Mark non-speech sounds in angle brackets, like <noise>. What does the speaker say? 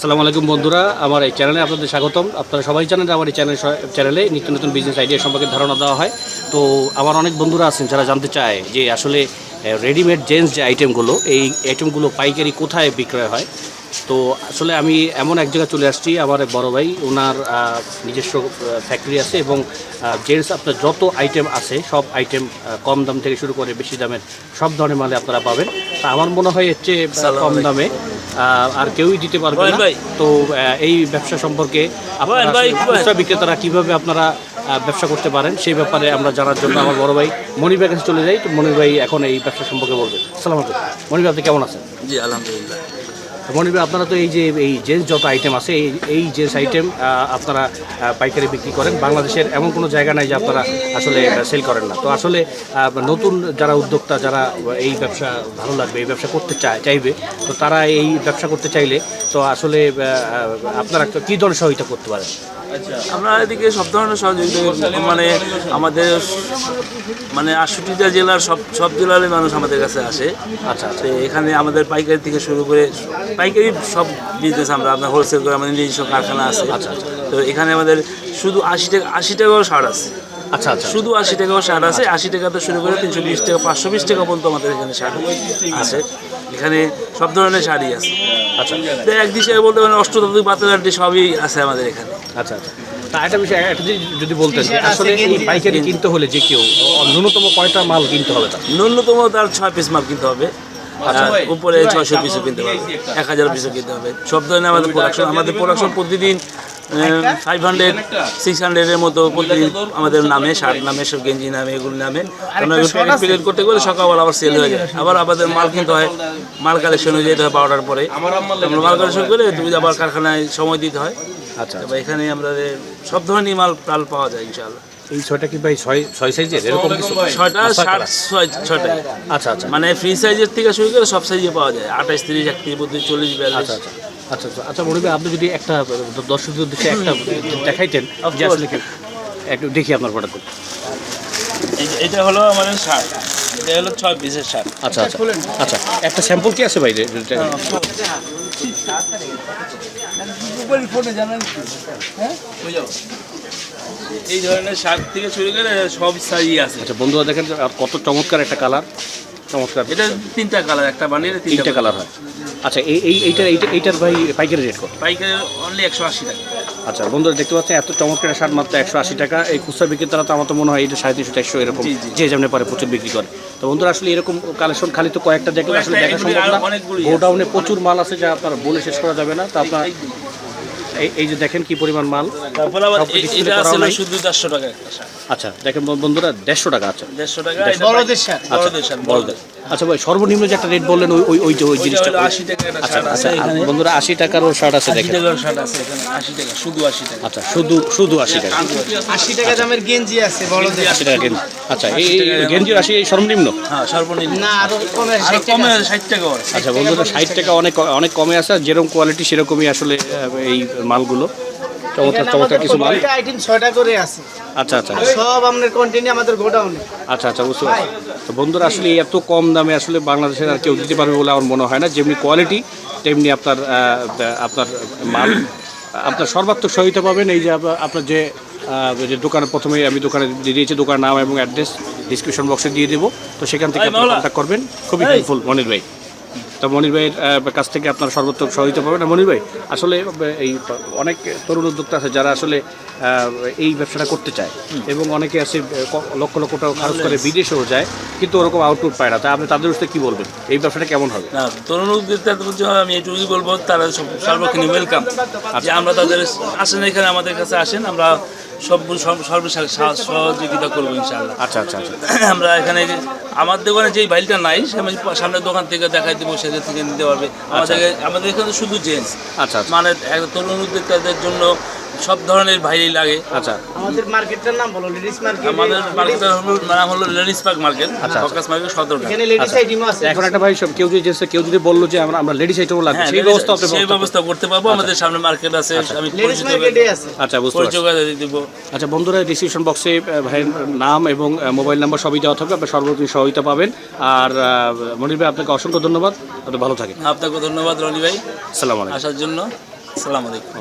আসসালামু আলাইকুম বন্ধুরা আমার এই চ্যানেলে আপনাদের স্বাগতম। আপনারা সবাই জানেন যে আমার এই চ্যানেল চ্যানেলে নিত্য নতুন বিজনেস আইডিয়া সম্পর্কে ধারণা দেওয়া হয়। তো আমার অনেক বন্ধুরা আছেন যারা জানতে চায় যে আসলে রেডিমেড জেন্টস যে আইটেমগুলো এই আইটেমগুলো পাইকারি কোথায় বিক্রয় হয়। তো আসলে আমি এমন এক জায়গায় চলে আসছি আমার বড় ভাই ওনার নিজস্ব ফ্যাক্টরি আছে এবং জেন্টস আপনার যত আইটেম আছে সব আইটেম কম দাম থেকে শুরু করে বেশি দামের সব ধরনের মালে আপনারা পাবেন। তা আমার মনে হয় এর চেয়ে কম দামে আর কেউই দিতে পারবে না। ভাই। তো আহ, এই ব্যবসা সম্পর্কে আপনারা বিক্রেতারা কীভাবে আপনারা আহ, ব্যবসা করতে পারেন সেই ব্যাপারে আমরা জানার জন্য আমার বড় ভাই মনির কাছে চলে যাই। তো মনির ভাই এখন এই ব্যবসা সম্পর্কে বলবে। সালাম আলাইকুম। মনির ভাই আপনি কেমন আছেন? জি আলহামদুলিল্লাহ। তো মনির আপনারা তো এই যে, এই জেন্টস যত আইটেম আছে, এই এই জেন্টস আইটেম আপনারা পাইকারি বিক্রি করেন। বাংলাদেশের এমন কোনো জায়গা নাই যে আপনারা আসলে সেল করেন না। তো আসলে নতুন যারা উদ্যোক্তা, যারা এই ব্যবসা ভালো লাগবে, এই ব্যবসা করতে চায়, চাইবে, তো তারা এই ব্যবসা করতে চাইলে, তো আসলে আপনারা কী ধরনের সহায়তা করতে পারেন? আমরা এদিকে সব ধরনের সহযোগিতা মানে আমাদের মানে আটষট্টিটা জেলার সব সব জেলারই মানুষ আমাদের কাছে আসে। আচ্ছা আচ্ছা। তো এখানে আমাদের পাইকারি থেকে শুরু করে পাইকারি সব বিজনেস আমরা আপনার হোলসেল করে আমাদের নিজস্ব কারখানা আছে। আচ্ছা, আচ্ছা। তো এখানে আমাদের শুধু আশি টাকা আশি টাকাও সার আছে। আচ্ছা আচ্ছা শুধু আশি টাকাও সার আছে আশি টাকা তো শুরু করে তিনশো বিশ টাকা পাঁচশো বিশ টাকা পর্যন্ত আমাদের এখানে সার আছে। এখানে সব ধরনের শাড়ি আছে। আচ্ছা। এক দিশে বলতে পারেন অষ্টধাতু পাতালাটি সবই আছে আমাদের এখানে। আচ্ছা আচ্ছা। তা একটা বিষয় একটা জিনিস যদি বলতেন আসলে এই পাইকারি কিনতে হলে যে কেউ ন্যূনতম কয়টা মাল কিনতে হবে তার? ন্যূনতম তার ছয় পিস মাল কিনতে হবে। উপরে ছয়শো পিসও কিনতে হবে এক হাজার পিসও কিনতে হবে। সব ধরনের আমাদের প্রোডাকশন আমাদের প্রোডাকশন প্রতিদিন ফাইভ হান্ড্রেড সিক্স হান্ড্রেডের মতো প্রতিদিন আমাদের নামে শার্ট নামে সব গেঞ্জি নামে এগুলো নামে। প্যাকেট প্যাকেট করতে গেলে সকালবেলা আবার সেল হয়ে যায়। আবার আমাদের মাল কিনতে হয়। মাল কালেকশন হয়ে যেতে হয় বারোটার পরে। আমরা মাল কালেকশন করে তুমি আবার কারখানায় সময় দিতে হয়। আচ্ছা তারপর এখানে আমাদের সব ধরনের মাল টাল পাওয়া যায় ইনশাআল্লাহ। এই ছয়টা কি ভাই ছয় ছয় সাইজের এরকম কিছু? ছয়টা ষাট ছয় ছয়টা। আচ্ছা আচ্ছা। মানে ফ্রি সাইজের থেকে শুরু করে সব সাইজে পাওয়া যায়। আঠাশ তিরিশ একত্রিশ বত্রিশ চল্লিশ বিয়াল্লিশ। আচ্ছা আচ্ছা। আচ্ছা আচ্ছা আচ্ছা মনে আপনি যদি একটা দর্শকদের উদ্দেশ্যে একটা দেখাইতেন যে আসলে একটু দেখি আপনার যে এটা হলো আমাদের শার্ট। এটা হলো ছয় পিসের শার্ট। আচ্ছা আচ্ছা আচ্ছা একটা স্যাম্পল কি আছে যেটা- এই ধরনের শার্ট থেকে শুরু করে সব সাইজই আছে। আচ্ছা বন্ধুরা দেখেন যে আর কত চমৎকার একটা কালার চমৎকার। এটা তিনটা কালার একটা বানিয়ে তিনটা কালার হয়। আচ্ছা এই এই এইটার এইটা এইটার ভাই পাইকারি রেট কত? পাইকারি অনলি একশো আশি টাকা। আচ্ছা বন্ধুরা দেখতে পাচ্ছেন এত চমৎকার শার্ট মাত্র একশো আশি টাকা। এই খুচরা বিক্রেতারা তো আমার তো মনে হয় এটা সাড়ে তিনশো চারশো এরকম। যে যেমন পারে প্রচুর বিক্রি করে। তো বন্ধুরা আসলে এরকম কালেকশন খালি তো কয়েকটা দেখলে আসলে দেখা সম্ভব না। গোডাউনে প্রচুর মাল আছে যা আপনার বলে শেষ করা যাবে না। তো আপনার এই- এই যে দেখেন কি পরিমাণ মাল। আচ্ছা দেখেন বন্ধুরা দেড়শো টাকা আছে। দেড়শো টাকা বড়দের আচ্ছা বড়দের শার্ট বড়দের। আচ্ছা ভাই সর্বনিম্ন যে একটা রেট বললেন ওই ওই ওই যে ওই জিনিসটা আশি টাকা আচ্ছা আচ্ছা বন্ধুরা আশি টাকারও শার্ট আছে দেখেন। শার্ট আছে আশি টাকা শুধু আশি টাকা। আচ্ছা শুধু শুধু আশি টাকা। আশি টাকা দামের গেঞ্জি আছে বড়দের আশি টাকা গেঞ্জি। আচ্ছা এই গেঞ্জির আশি এই সর্বনিম্ন? হ্যাঁ সর্বনিম্ন। না আরও কমে আরও কমে ষাট টাকা আচ্ছা বন্ধুরা ষাট টাকা অনেক অনেক কমে আছে আর যেরকম কোয়ালিটি সেরকমই আসলে এই মালগুলো। চমৎকার চমৎকার কিছু মাল। আইটেম ছয়টা করে আছে। আচ্া আচ্ছা সব আপনার কন্টিনিউ আমাদের গোডাউনে আচ্ছা আচ্ছা বুঝতে পারছি তো বন্ধুরা আসলে এই এত কম দামে আসলে বাংলাদেশের আর কেউ দিতে পারবে বলে আমার মনে হয় না। যেমনি কোয়ালিটি তেমনি আপনার আপনার মাল। আপনার সর্বাত্মক সহায়তা পাবেন। এই যে আপনার- যে যে দোকানে প্রথমে আমি দোকানে দিয়ে দিয়েছি দোকানের নাম এবং অ্যাড্রেস ডিসক্রিপশন বক্সে দিয়ে দেবো। তো সেখান থেকে এই আপনারা কন্ট্যাক্ট করবেন। খুবই হেল্পফুল মনির ভাই। তো মনির ভাইয়ের কাছ থেকে আপনার সর্বোত্তম সহযোগিতা পাবেন। মনির ভাই আসলে এই অনেক তরুণ উদ্যোক্তা আছে যারা আসলে এই ব্যবসাটা করতে চায়। এবং অনেকে আছে লক্ষ লক্ষ টাকা খরচ করে বিদেশেও যায় কিন্তু ওরকম আউটপুট পায় না। তা আপনি তাদের উদ্দেশ্যে কি বলবেন? এই ব্যবসাটা কেমন হবে? না তরুণ উদ্যোক্তা আমি এটুকুই বলব তারা সর্বক্ষণই ওয়েলকাম যে আমরা তাদের আসেন এখানে আমাদের কাছে আসেন আমরা সব সব- সর্ব সা- সহযোগিতা করব ইনশাল্লাহ আচ্ছা আচ্ছা আচ্ছা। <clears throat> আমরা এখানে আমার দোকানে যেই বাইলটা নাই সে আমি সামনের দোকান থেকে দেখাই দেবো সেখান থেকে নিতে পারবে। আমাদের আমাদের এখানে শুধু জেন্টস। আচ্ছা আচ্ছা। মানে একটা তরুণ উদ্যোক্তাদের জন্য সব ধরনের ভাইই লাগে। আচ্ছা। আমাদের মার্কেটটার নাম বলো লেডিস মার্কেট। আমাদের মার্কেটের হলো নাম হলো ladies park market focus market Sadarghat এখানে লেডিস আইটেমও আছে। এখন একটা ভাই সব কেউ যদি কেউ যদি বলল যে আমরা আমরা লেডিস আইটেমও লাগবে হ্যাঁ সেই ব্যবস্থা আপনি সেই ব্যবস্থা ব্যবস্থা করতে পারব আমাদের সামনে মার্কেট আছে আমি লেডিস পরিচিত মার্কেটে আছে। আচ্ছা বুঝতে পারছি। পরিচয় দিব। আচ্ছা বন্ধুরা ডিসক্রিপশন বক্সে ভাইয়ের নাম এবং মোবাইল নাম্বার সবই দেওয়া থাকবে আপনার সর্বোচ্চ সহায়তা পাবেন। আর মনির ভাই আপনাকে অসংখ্য ধন্যবাদ। আপনি ভালো থাকেন। আপনাকে ধন্যবাদ রনি ভাই। আসসালামু আলাইকুম। আসার জন্য আসসালামু আলাইকুম।